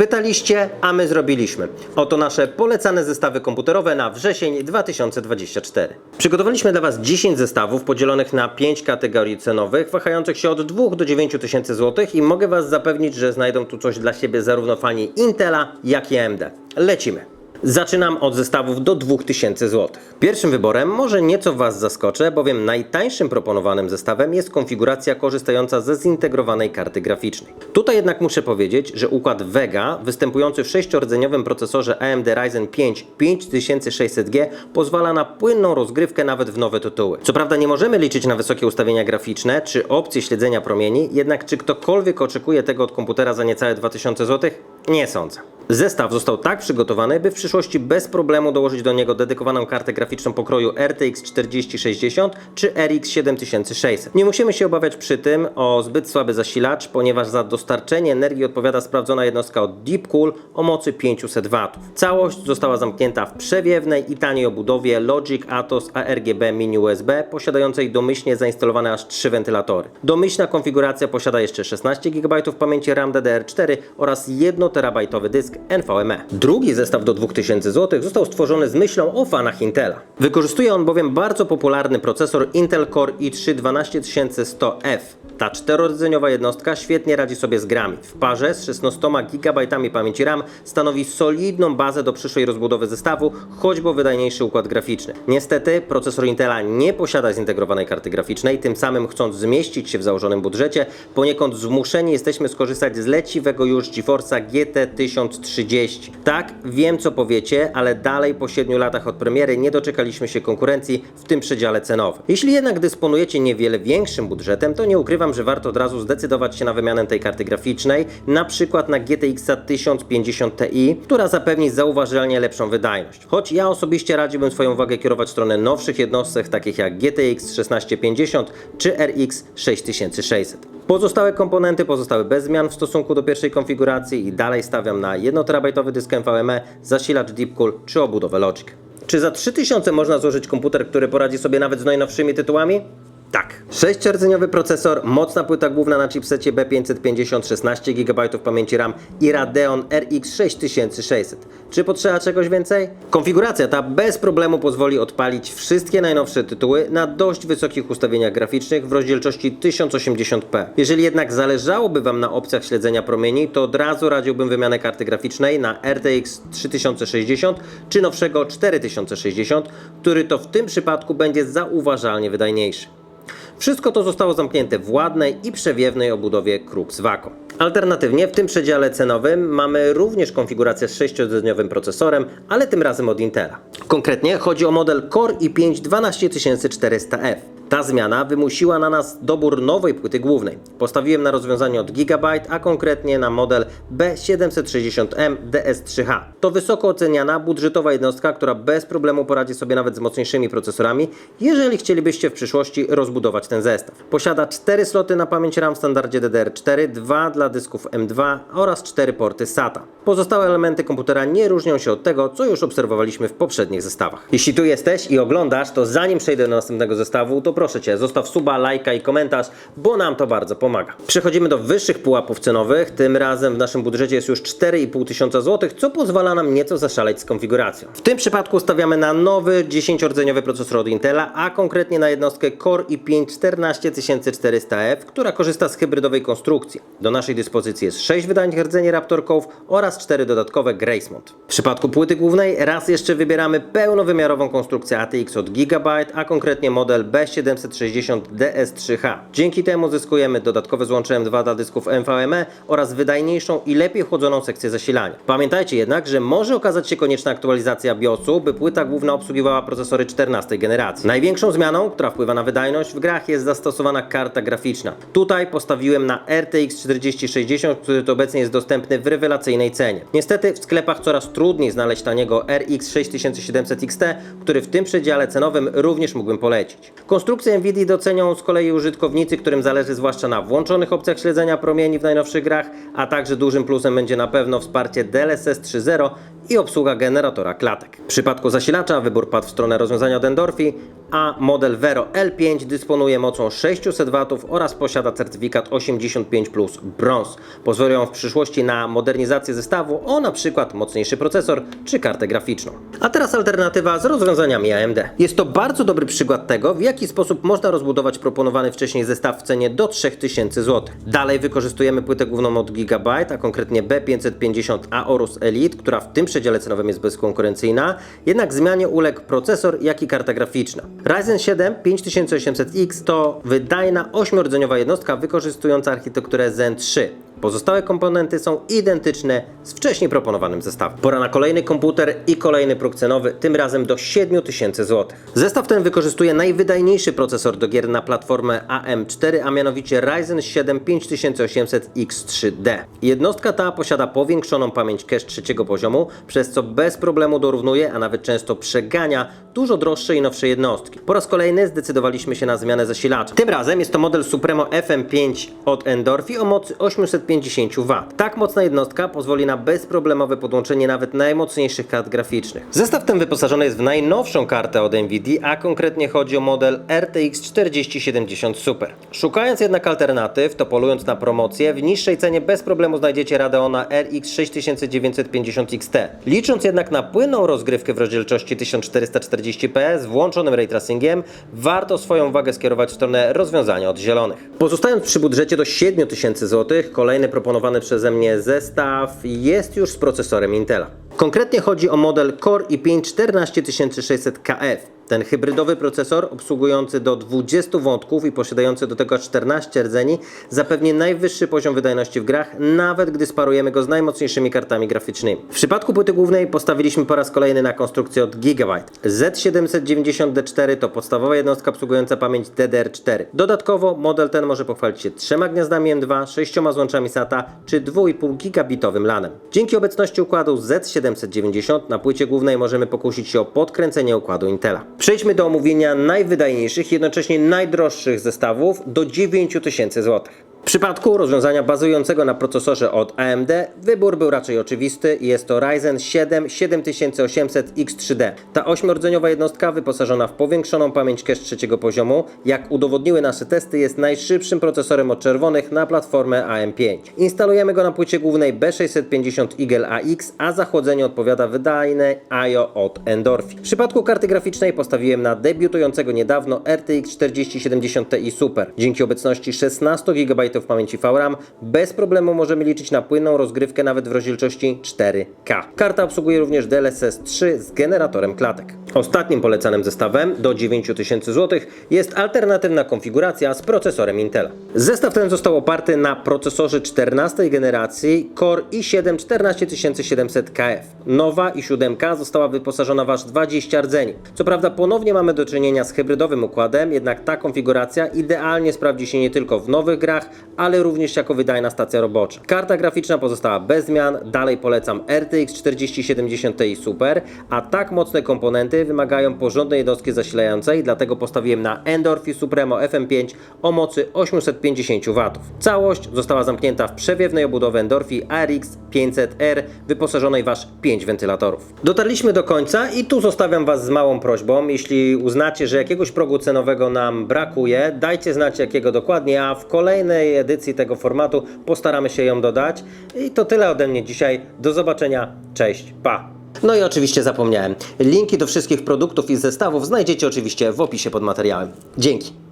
Pytaliście, a my zrobiliśmy. Oto nasze polecane zestawy komputerowe na wrzesień 2024. Przygotowaliśmy dla Was 10 zestawów podzielonych na 5 kategorii cenowych, wahających się od 2 do 9 tysięcy złotych i mogę Was zapewnić, że znajdą tu coś dla siebie zarówno fani Intela, jak i AMD. Lecimy. Zaczynam od zestawów do 2000 zł. Pierwszym wyborem może nieco Was zaskoczę, bowiem najtańszym proponowanym zestawem jest konfiguracja korzystająca ze zintegrowanej karty graficznej. Tutaj jednak muszę powiedzieć, że układ Vega występujący w sześciordzeniowym procesorze AMD Ryzen 5 5600G pozwala na płynną rozgrywkę nawet w nowe tytuły. Co prawda nie możemy liczyć na wysokie ustawienia graficzne czy opcje śledzenia promieni, jednak czy ktokolwiek oczekuje tego od komputera za niecałe 2000 zł? Nie sądzę. Zestaw został tak przygotowany, by w przyszłości bez problemu dołożyć do niego dedykowaną kartę graficzną pokroju RTX 4060 czy RX 7600. Nie musimy się obawiać przy tym o zbyt słaby zasilacz, ponieważ za dostarczenie energii odpowiada sprawdzona jednostka od Deepcool o mocy 500 W. Całość została zamknięta w przewiewnej i taniej obudowie Logic Atos ARGB Mini USB posiadającej domyślnie zainstalowane aż 3 wentylatory. Domyślna konfiguracja posiada jeszcze 16 GB pamięci RAM DDR4 oraz 1 terabajtowy dysk NVMe. Drugi zestaw do 2000 zł został stworzony z myślą o fanach Intela. Wykorzystuje on bowiem bardzo popularny procesor Intel Core i3 12100F. Ta czterodzeniowa jednostka świetnie radzi sobie z grami. W parze z 16 GB pamięci RAM stanowi solidną bazę do przyszłej rozbudowy zestawu, choćby wydajniejszy układ graficzny. Niestety procesor Intela nie posiada zintegrowanej karty graficznej, tym samym chcąc zmieścić się w założonym budżecie, poniekąd zmuszeni jesteśmy skorzystać z leciwego już GeForce'a GT 1030. Tak, wiem co powiecie, ale dalej po 7 latach od premiery nie doczekaliśmy się konkurencji w tym przedziale cenowym. Jeśli jednak dysponujecie niewiele większym budżetem, to nie ukrywam, że warto od razu zdecydować się na wymianę tej karty graficznej, na przykład na GTX 1050 Ti, która zapewni zauważalnie lepszą wydajność. Choć ja osobiście radziłbym swoją uwagę kierować w stronę nowszych jednostek, takich jak GTX 1650 czy RX 6600. Pozostałe komponenty pozostały bez zmian w stosunku do pierwszej konfiguracji i dalej stawiam na 1 terabajtowy dysk NVMe, zasilacz Deepcool czy obudowę Logic. Czy za 3000 można złożyć komputer, który poradzi sobie nawet z najnowszymi tytułami? Tak. 6-rdzeniowy procesor, mocna płyta główna na chipsecie B550, 16 GB pamięci RAM i Radeon RX 6600. Czy potrzeba czegoś więcej? Konfiguracja ta bez problemu pozwoli odpalić wszystkie najnowsze tytuły na dość wysokich ustawieniach graficznych w rozdzielczości 1080p. Jeżeli jednak zależałoby Wam na opcjach śledzenia promieni, to od razu radziłbym wymianę karty graficznej na RTX 3060 czy nowszego 4060, który to w tym przypadku będzie zauważalnie wydajniejszy. Wszystko to zostało zamknięte w ładnej i przewiewnej obudowie Crux Vaco. Alternatywnie w tym przedziale cenowym mamy również konfigurację z 6-dniowym procesorem, ale tym razem od Intela. Konkretnie chodzi o model Core i5 12400F. Ta zmiana wymusiła na nas dobór nowej płyty głównej. Postawiłem na rozwiązanie od Gigabyte, a konkretnie na model B760M DS3H. To wysoko oceniana, budżetowa jednostka, która bez problemu poradzi sobie nawet z mocniejszymi procesorami, jeżeli chcielibyście w przyszłości rozbudować ten zestaw. Posiada 4 sloty na pamięć RAM w standardzie DDR4, 2 dla dysków M2 oraz 4 porty SATA. Pozostałe elementy komputera nie różnią się od tego, co już obserwowaliśmy w poprzednich zestawach. Jeśli tu jesteś i oglądasz, to zanim przejdę do następnego zestawu, to proszę Cię, zostaw suba, lajka i komentarz, bo nam to bardzo pomaga. Przechodzimy do wyższych pułapów cenowych, tym razem w naszym budżecie jest już 4,5 tysiąca złotych, co pozwala nam nieco zaszaleć z konfiguracją. W tym przypadku stawiamy na nowy 10-rdzeniowy procesor od Intela, a konkretnie na jednostkę Core i5 14400F, która korzysta z hybrydowej konstrukcji. Do naszej dyspozycji jest 6 wydań rdzeni Raptor Cove oraz 4 dodatkowe Gracemont. W przypadku płyty głównej raz jeszcze wybieramy pełnowymiarową konstrukcję ATX od Gigabyte, a konkretnie model B760 DS3H. Dzięki temu zyskujemy dodatkowe złącze M2 dla dysków NVMe oraz wydajniejszą i lepiej chłodzoną sekcję zasilania. Pamiętajcie jednak, że może okazać się konieczna aktualizacja BIOSu, by płyta główna obsługiwała procesory 14 generacji. Największą zmianą, która wpływa na wydajność w grach jest zastosowana karta graficzna. Tutaj postawiłem na RTX 4060, który to obecnie jest dostępny w rewelacyjnej cenie. Niestety w sklepach coraz trudniej znaleźć taniego RX 6700 XT, który w tym przedziale cenowym również mógłbym polecić. Konstrukcję Nvidia docenią z kolei użytkownicy, którym zależy zwłaszcza na włączonych opcjach śledzenia promieni w najnowszych grach, a także dużym plusem będzie na pewno wsparcie DLSS 3.0 i obsługa generatora klatek. W przypadku zasilacza wybór padł w stronę rozwiązania od Endorfi, a model Vero L5 dysponuje mocą 600 W oraz posiada certyfikat 85 plus brąz. Pozwolą w przyszłości na modernizację zestawu o na przykład mocniejszy procesor czy kartę graficzną. A teraz alternatywa z rozwiązaniami AMD. Jest to bardzo dobry przykład tego, w jaki sposób można rozbudować proponowany wcześniej zestaw w cenie do 3000 zł. Dalej wykorzystujemy płytę główną od Gigabyte, a konkretnie B550 Aorus Elite, która w tym przedziale cenowym jest bezkonkurencyjna, jednak zmianie uległ procesor, jak i karta graficzna. Ryzen 7 5800X to wydajna 8-rdzeniowa jednostka wykorzystująca architekturę Zen 3. Pozostałe komponenty są identyczne z wcześniej proponowanym zestawem. Pora na kolejny komputer i kolejny próg cenowy, tym razem do 7000 zł. Zestaw ten wykorzystuje najwydajniejszy procesor do gier na platformę AM4, a mianowicie Ryzen 7 5800X3D. Jednostka ta posiada powiększoną pamięć cache trzeciego poziomu, przez co bez problemu dorównuje, a nawet często przegania dużo droższe i nowsze jednostki. Po raz kolejny zdecydowaliśmy się na zmianę zasilacza. Tym razem jest to model Supremo FM5 od Endorfi o mocy 850 W. Tak mocna jednostka pozwoli na bezproblemowe podłączenie nawet najmocniejszych kart graficznych. Zestaw ten wyposażony jest w najnowszą kartę od Nvidia, a konkretnie chodzi o model RTX 4070 Super. Szukając jednak alternatyw, to polując na promocję, w niższej cenie bez problemu znajdziecie Radeona RX 6950 XT. Licząc jednak na płynną rozgrywkę w rozdzielczości 1440p z włączonym ray tracingiem, warto swoją uwagę skierować w stronę rozwiązania od zielonych. Pozostając przy budżecie do 7000 zł, kolejny proponowany przeze mnie zestaw jest już z procesorem Intela. Konkretnie chodzi o model Core i5 14600KF. Ten hybrydowy procesor, obsługujący do 20 wątków i posiadający do tego aż 14 rdzeni, zapewni najwyższy poziom wydajności w grach, nawet gdy sparujemy go z najmocniejszymi kartami graficznymi. W przypadku płyty głównej postawiliśmy po raz kolejny na konstrukcję od Gigabyte. Z790D4 to podstawowa jednostka obsługująca pamięć DDR4. Dodatkowo model ten może pochwalić się trzema gniazdami M2, sześcioma złączami SATA czy 2,5 gigabitowym LANem. Dzięki obecności układu Z790 na płycie głównej możemy pokusić się o podkręcenie układu Intela. Przejdźmy do omówienia najwydajniejszych, jednocześnie najdroższych zestawów do 9000 zł. W przypadku rozwiązania bazującego na procesorze od AMD wybór był raczej oczywisty i jest to Ryzen 7 7800X3D. Ta 8-rdzeniowa jednostka wyposażona w powiększoną pamięć cache trzeciego poziomu, jak udowodniły nasze testy, jest najszybszym procesorem od czerwonych na platformę AM5. Instalujemy go na płycie głównej B650 Eagle AX, a za chłodzenie odpowiada wydajne IO od Endorfi. W przypadku karty graficznej postawiłem na debiutującego niedawno RTX 4070 Ti Super. Dzięki obecności 16 GB pamięci VRAM bez problemu możemy liczyć na płynną rozgrywkę nawet w rozdzielczości 4K. Karta obsługuje również DLSS 3 z generatorem klatek. Ostatnim polecanym zestawem do 9000 zł jest alternatywna konfiguracja z procesorem Intela. Zestaw ten został oparty na procesorze 14 generacji Core i7 14700KF. Nowa i 7 została wyposażona w aż 20 rdzeni. Co prawda ponownie mamy do czynienia z hybrydowym układem, jednak ta konfiguracja idealnie sprawdzi się nie tylko w nowych grach, ale również jako wydajna stacja robocza. Karta graficzna pozostała bez zmian, dalej polecam RTX 4070 Ti Super, a tak mocne komponenty wymagają porządnej jednostki zasilającej, dlatego postawiłem na Endorphi Supremo FM5 o mocy 850 W. Całość została zamknięta w przewiewnej obudowie Endorphi ARX 500R wyposażonej w aż 5 wentylatorów. Dotarliśmy do końca i tu zostawiam Was z małą prośbą. Jeśli uznacie, że jakiegoś progu cenowego nam brakuje, dajcie znać jakiego dokładnie, a w kolejnej edycji tego formatu postaramy się ją dodać. I to tyle ode mnie dzisiaj. Do zobaczenia. Cześć. Pa. No i oczywiście zapomniałem. Linki do wszystkich produktów i zestawów znajdziecie oczywiście w opisie pod materiałem. Dzięki.